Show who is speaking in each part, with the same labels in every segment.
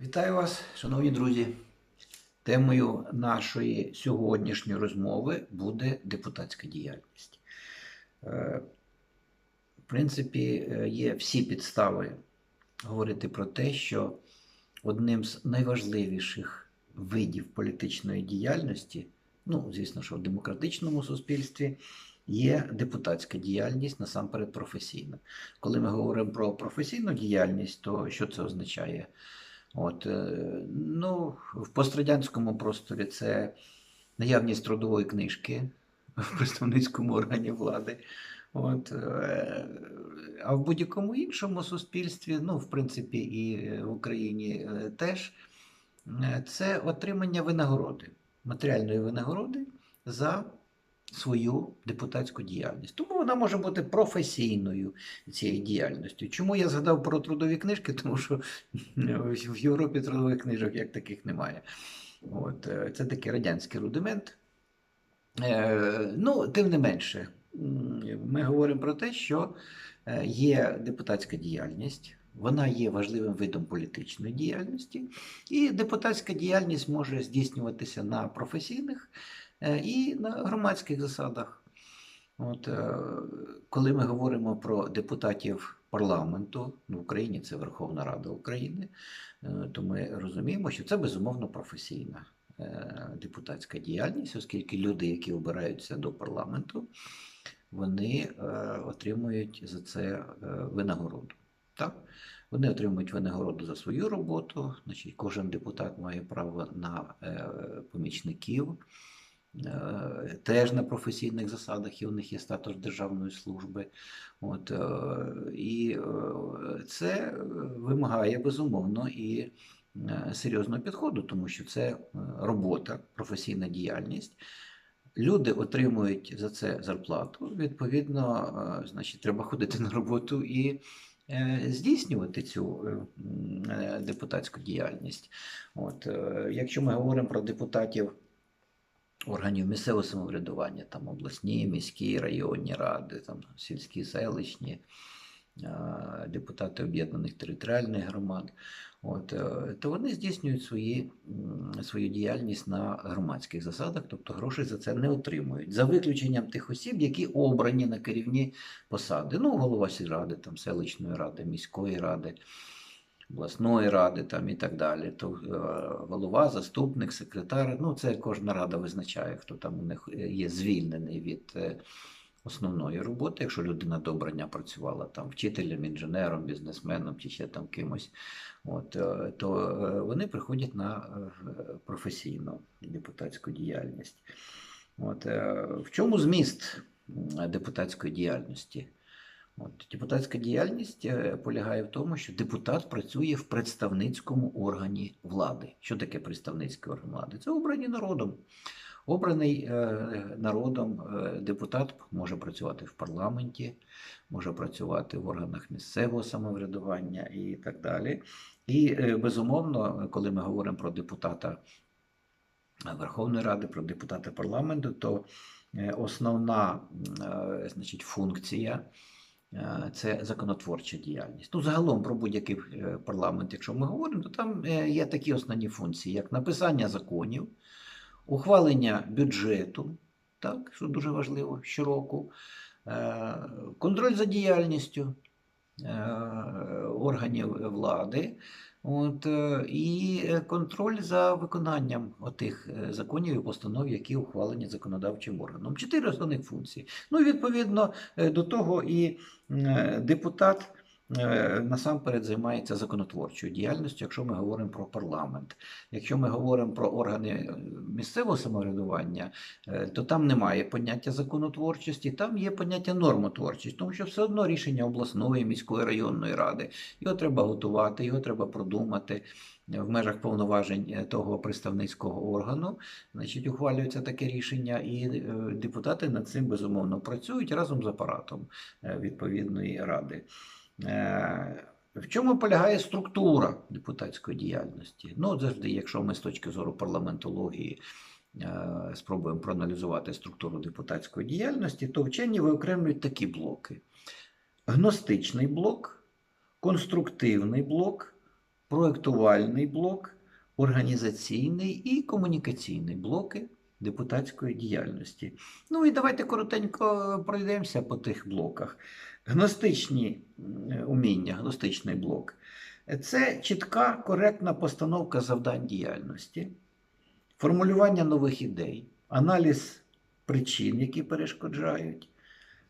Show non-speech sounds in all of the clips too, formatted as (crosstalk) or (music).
Speaker 1: Вітаю вас, шановні друзі. Темою нашої сьогоднішньої розмови буде депутатська діяльність. Е, В принципі, е, є всі підстави говорити про те, що одним з найважливіших видів політичної діяльності, ну, звісно, що в демократичному суспільстві, є депутатська діяльність насамперед професійна. Коли ми говоримо про професійну діяльність, то що це означає? От, е, ну, в пострадянському просторі це наявність трудової книжки в представницькому органі влади. От, е, а в будь-якому іншому суспільстві, ну, в принципі, і в Україні е, теж, це отримання винагороди, матеріальної винагороди за свою депутатську діяльність. Тому вона може бути професійною цією діяльністю. Чому я згадав про трудові книжки? Тому що в Європі трудових книжок як таких немає. От, е, це такий радянський рудимент. Е, ну, тим не менше, ми говоримо про те, що е, є депутатська діяльність, вона є важливим видом політичної діяльності, і депутатська діяльність може здійснюватися на професійних і на громадських засадах. От, е, коли ми говоримо про депутатів парламенту в Україні, це Верховна Рада України, е, то ми розуміємо, що це безумовно професійна е, депутатська діяльність, оскільки люди, які обираються до парламенту, вони е, отримують за це е, винагороду. Так? Вони отримують винагороду за свою роботу, значить, кожен депутат має право на е, помічників. Е, Теж на професійних засадах, і у них є статус державної служби. От, е, і е, це вимагає безумовно і серйозного підходу, тому що це робота, професійна діяльність. Люди отримують за це зарплату. Відповідно, значить, треба ходити на роботу і здійснювати цю депутатську діяльність. От, якщо ми говоримо про депутатів органів місцевого самоврядування, там обласні, міські, районні ради, там сільські, селищні, е, депутати об'єднаних територіальних громад, от, е, то вони здійснюють свої, свою діяльність на громадських засадах, тобто грошей за це не отримують. За виключенням тих осіб, які обрані на керівні посади. Ну, голова сільради, там, селищної ради, міської ради обласної ради там і так далі. То е, голова, заступник, секретар. Ну, це кожна рада визначає, хто там у них є звільнений від е, основної роботи. Якщо людина до обрання працювала там вчителем, інженером, бізнесменом чи ще там кимось, от, е, то е, вони приходять на е, професійну депутатську діяльність. От, е, в чому зміст депутатської діяльності? От, депутатська діяльність е, полягає в тому, що депутат працює в представницькому органі влади. Що таке представницький орган влади? Це обрані народом. Обраний е, народом е, депутат може працювати в парламенті, може працювати в органах місцевого самоврядування і так далі. І безумовно, коли ми говоримо про депутата Верховної Ради, про депутата парламенту, то основна значить, функція це законотворча діяльність. Ну, загалом про будь-який е, парламент, якщо ми говоримо, то там е, є такі основні функції, як написання законів, ухвалення бюджету, так, що дуже важливо щороку, е, контроль за діяльністю е, органів влади. От, е, і е, контроль за виконанням отих е, законів і постанов, які ухвалені законодавчим органом. Чотири основних функції. Ну відповідно е, до того і е, депутат е, насамперед займається законотворчою діяльністю, якщо ми говоримо про парламент. Якщо ми говоримо про органи е, місцевого самоврядування, е, то там немає поняття законотворчості, там є поняття нормотворчості, тому що все одно рішення обласної, міської районної ради його треба готувати, його треба продумати. В межах повноважень е, того представницького органу, значить, ухвалюється таке рішення, і е, депутати над цим безумовно працюють разом з апаратом е, відповідної ради. Е, В чому полягає структура депутатської діяльності? Ну, завжди, якщо ми з точки зору парламентології е, спробуємо проаналізувати структуру депутатської діяльності, то вчені виокремлюють такі блоки: гностичний блок, конструктивний блок проектувальний блок, організаційний і комунікаційний блоки депутатської діяльності. Ну і давайте коротенько пройдемося по тих блоках. Гностичні уміння, гностичний блок. Це чітка, коректна постановка завдань діяльності, формулювання нових ідей, аналіз причин, які перешкоджають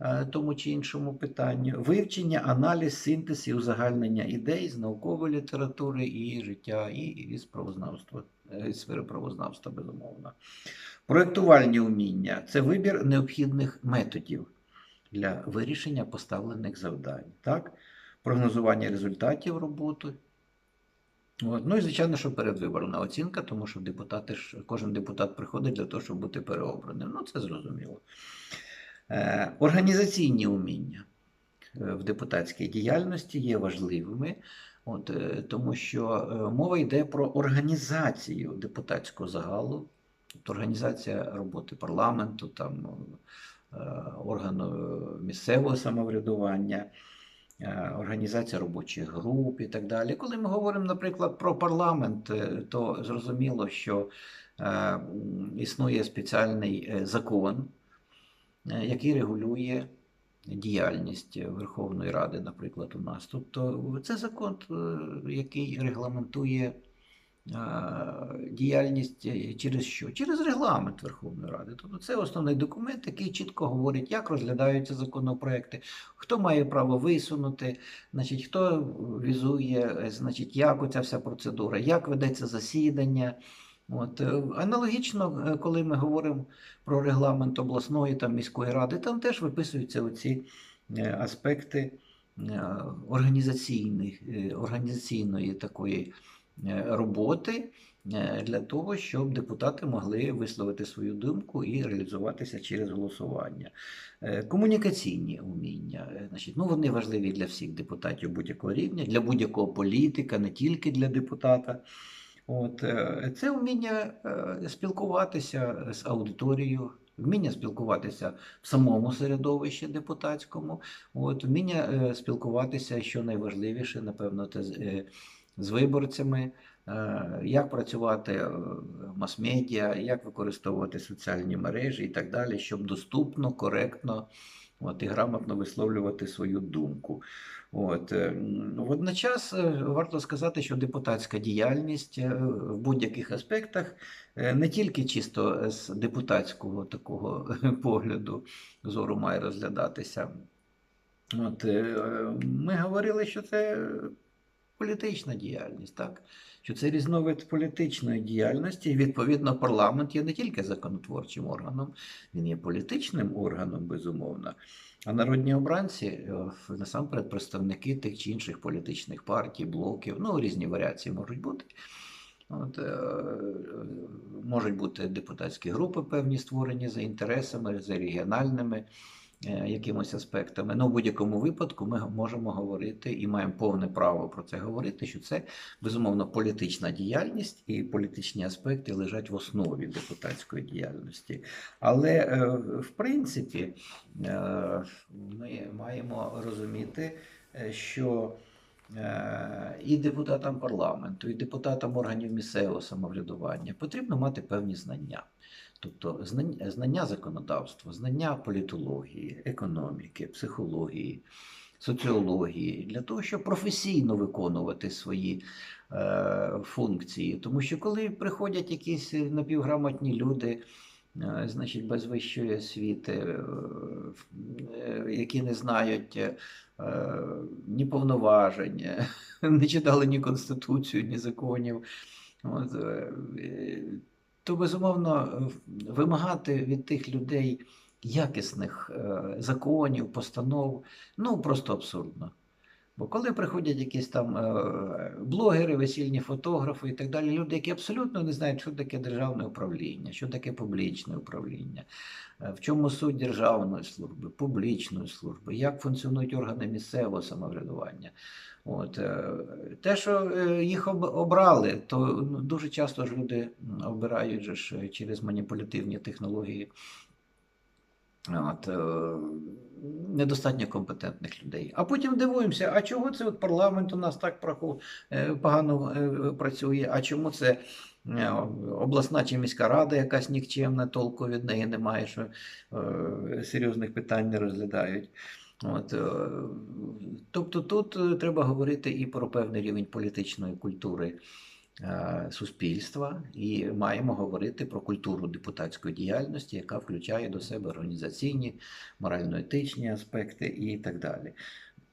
Speaker 1: е, тому чи іншому питанню, вивчення, аналіз, синтез і узагальнення ідей з наукової літератури і життя, і із правознавства, е, сфери правознавства, безумовно. Проєктувальні уміння це вибір необхідних методів для вирішення поставлених завдань. Так? Прогнозування результатів роботи. От. Ну і звичайно, що передвиборна оцінка, тому що депутати ж, кожен депутат приходить для того, щоб бути переобраним. Ну, це зрозуміло. Е, організаційні уміння е, в депутатській діяльності є важливими, от, е, тому що е, мова йде про організацію депутатського загалу, організація роботи парламенту, там, е, органу місцевого самоврядування. е, Організація робочих груп і так далі. Коли ми говоримо, наприклад, про парламент, е, то зрозуміло, що е, існує спеціальний е, закон, е, який регулює діяльність Верховної Ради, наприклад, у нас. Тобто це закон, е, який регламентує е, діяльність е, через що? Через регламент Верховної Ради. Тобто це основний документ, який чітко говорить, як розглядаються законопроекти, хто має право висунути, значить, хто візує, е, значить, як оця вся процедура, як ведеться засідання. От, е, аналогічно, е, коли ми говоримо про регламент обласної та міської ради, там теж виписуються оці е, аспекти е, е, організаційної такої е, роботи е, для того, щоб депутати могли висловити свою думку і реалізуватися через голосування. Е, Комунікаційні уміння, е, значить, ну, вони важливі для всіх депутатів будь-якого рівня, для будь-якого політика, не тільки для депутата. От, е, це вміння е, спілкуватися з аудиторією, вміння спілкуватися в самому середовищі депутатському, от, вміння е, спілкуватися, що найважливіше, напевно, це з, виборцями, е, як працювати е, в мас-медіа, як використовувати соціальні мережі і так далі, щоб доступно, коректно от, і грамотно висловлювати свою думку. От. е, Водночас варто сказати, що депутатська діяльність в будь-яких аспектах не тільки чисто з депутатського такого погляду зору має розглядатися. От, ми говорили, що це політична діяльність, так? що це різновид політичної діяльності, і відповідно парламент є не тільки законотворчим органом, він є політичним органом, безумовно. А народні обранці е, насамперед представники тих чи інших політичних партій, блоків, ну різні варіації можуть бути. От, е, можуть бути депутатські групи певні створені за інтересами, за регіональними е, якимось аспектами. Ну, в будь-якому випадку ми можемо говорити і маємо повне право про це говорити, що це безумовно політична діяльність і політичні аспекти лежать в основі депутатської діяльності. Але е, в принципі е, ми маємо розуміти, е, що е, і депутатам парламенту, і депутатам органів місцевого самоврядування потрібно мати певні знання. Тобто знання, законодавства, знання політології, економіки, психології, соціології, для того, щоб професійно виконувати свої е, функції. Тому що коли приходять якісь напівграмотні люди, е, значить, без вищої освіти, е, е, які не знають е, ні повноважень, е, (laughs) не читали ні Конституцію, ні законів. От, е, то безумовно е, вимагати від тих людей якісних е, законів, постанов, ну просто абсурдно. Бо коли приходять якісь там е, блогери, весільні фотографи і так далі, люди, які абсолютно не знають, що таке державне управління, що таке публічне управління, в чому суть державної служби, публічної служби, як функціонують органи місцевого самоврядування. От, е, те, що е, їх обрали, то ну, дуже часто ж люди обирають же ж через маніпулятивні технології. От, е, недостатньо компетентних людей. А потім дивуємося, а чого це от парламент у нас так е, погано е, працює, а чому це е, обласна чи міська рада якась нікчемна, толку від неї немає, що е, серйозних питань не розглядають. От, е, тобто тут е, треба говорити і про певний рівень політичної культури е, суспільства, і маємо говорити про культуру депутатської діяльності, яка включає до себе організаційні, морально-етичні аспекти і так далі.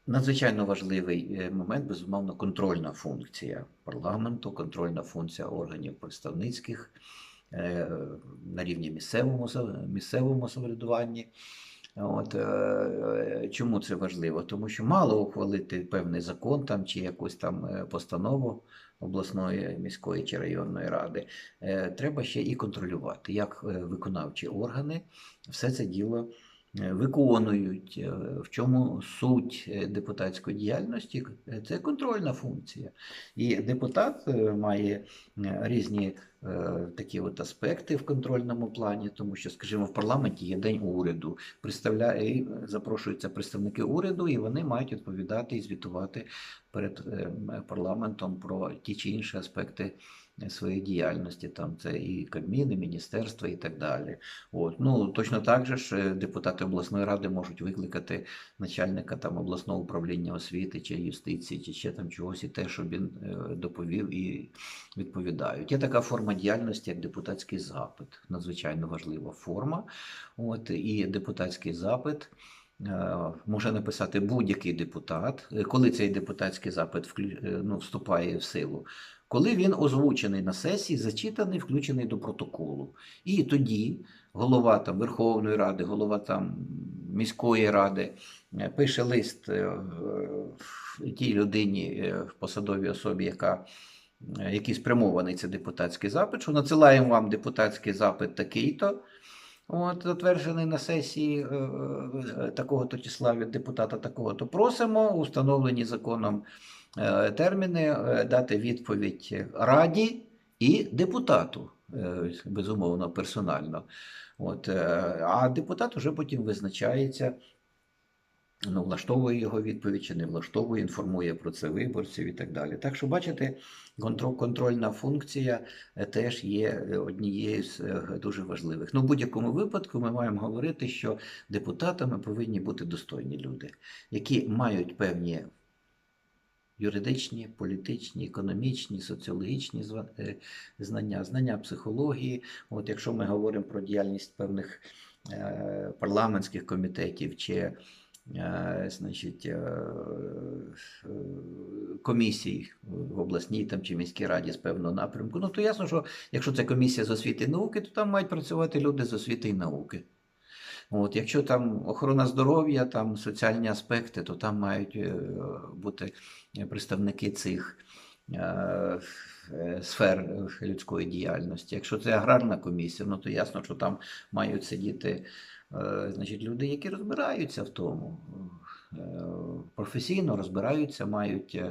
Speaker 1: Надзвичайно важливий момент, безумовно, контрольна функція парламенту, контрольна функція органів представницьких на рівні місцевому, місцевому самоврядуванні. От, е, е, чому це важливо? Тому що мало ухвалити певний закон там, чи якусь там е, постанову обласної, міської чи районної ради. Треба ще і контролювати, як виконавчі органи все це діло виконують. Е, В чому суть е, депутатської діяльності? Це контрольна функція. І депутат е, має різні такі от аспекти в контрольному плані, тому що, скажімо, в парламенті є день уряду, представляє, запрошуються представники уряду, і вони мають відповідати і звітувати перед парламентом про ті чи інші аспекти своєї діяльності. Там це і Кабміни, міністерства і так далі. От. Ну, точно так же ж е, депутати обласної ради можуть викликати начальника там обласного управління освіти чи юстиції, чи ще там чогось, і те, щоб він е, доповів і відповідають. Є така форма діяльності, як депутатський запит. Надзвичайно важлива форма. От, і депутатський запит. е, Може написати будь-який депутат, Е, коли цей депутатський запит е, ну, вступає в силу, коли він озвучений на сесії, зачитаний, включений до протоколу. І тоді голова там, Верховної Ради, голова там, міської ради е, пише лист е, тій людині, е, посадовій особі, яка який спрямований це депутатський запит, що надсилаємо вам депутатський запит такий-то, от, затверджений на сесії такого-то числа від депутата такого-то. Просимо у встановлені законом терміни е, дати відповідь Раді і депутату, е, безумовно, персонально. От, е, а депутат уже потім визначається. Ну, влаштовує його відповідь чи не влаштовує, інформує про це виборців і так далі. Так що, бачите, контрольна функція е, теж є е, однією з е, дуже важливих. Ну, в будь-якому випадку ми маємо говорити, що депутатами повинні бути достойні люди, які мають певні юридичні, політичні, економічні, соціологічні е, знання, знання психології. От якщо ми говоримо про діяльність певних е, парламентських комітетів чи е, значить, комісій в обласній там, чи міській раді з певного напрямку, ну то ясно, що якщо це комісія з освіти і науки, то там мають працювати люди з освіти і науки. От, якщо там охорона здоров'я, там соціальні аспекти, то там мають е, бути представники цих е, е, сфер е, людської діяльності. Якщо це аграрна комісія, ну то ясно, що там мають сидіти е, значить, люди, які розбираються в тому, е, професійно розбираються, мають.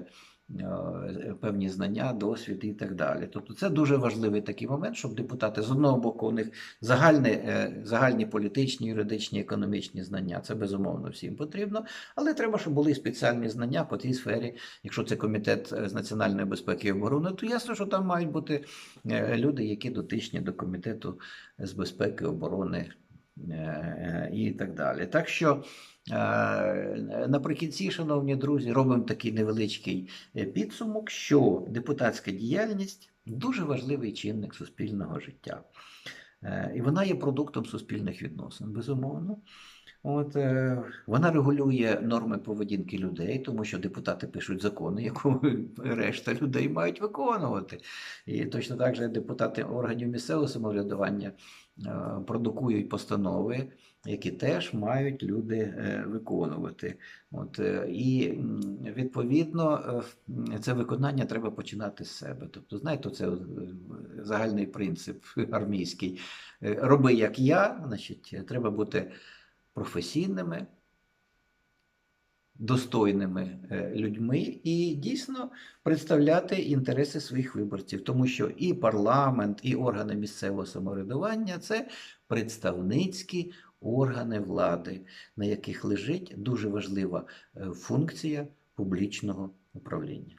Speaker 1: Е, Певні знання, досвід і так далі. Тобто це дуже важливий такий момент, щоб депутати з одного боку у них загальні, е, загальні політичні, юридичні, економічні знання. Це безумовно всім потрібно, але треба, щоб були спеціальні знання по тій сфері. Якщо це комітет е, з національної безпеки і оборони, то ясно, що там мають бути люди, які дотичні до комітету з безпеки, оборони і так далі. Так що наприкінці, шановні друзі, робимо такий невеличкий е, підсумок, що депутатська діяльність дуже важливий чинник суспільного життя. Е, І вона є продуктом суспільних відносин, безумовно. От, е, вона регулює норми поведінки людей, тому що депутати пишуть закони, яку (laughs) решта людей мають виконувати. І точно так же депутати органів місцевого самоврядування е, продукують постанови, які теж мають люди е, виконувати. От, е, і відповідно е, це виконання треба починати з себе. Тобто, знаєте, це загальний принцип армійський. Роби як я, значить, треба бути професійними, достойними людьми і дійсно представляти інтереси своїх виборців, тому що і парламент, і органи місцевого самоврядування це представницькі органи влади, на яких лежить дуже важлива е, функція публічного управління.